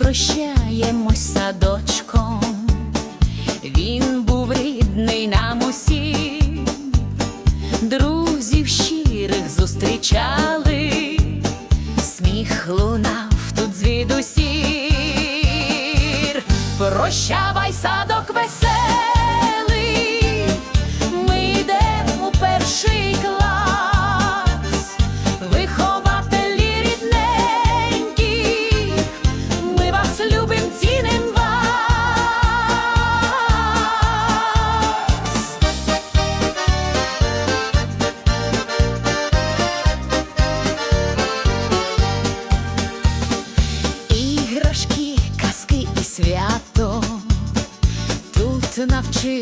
прощаємось садочком, він був рідний нам усім, друзів щирих зустрічали, сміх лунав тут звідусіль. Прощавай, садок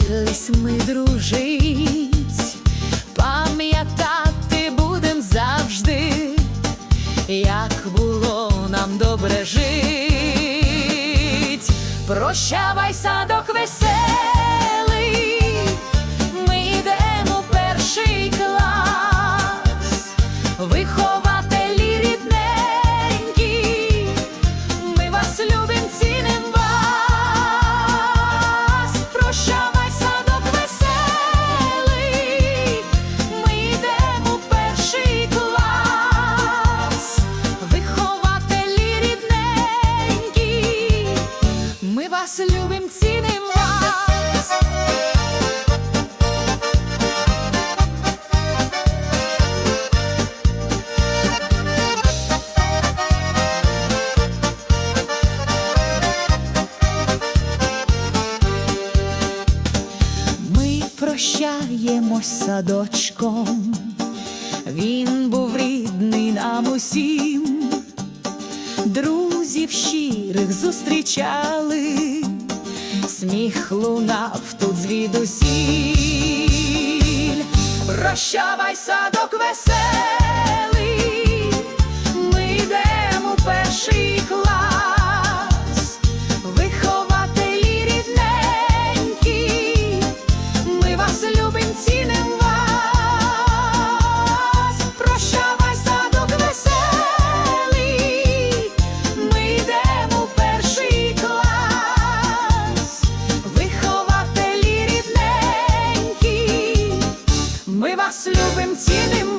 навчились ми дружить, пам'ятати будем завжди, як було нам добре жить. Прощавай, садок веселий, вас любим, ціним вас. Ми прощаємось садочком, він був рідний нам усім, друзів щирих зустрічали, сміх лунав тут звідусіль. Прощавай, садок веселий, нас любим ціним.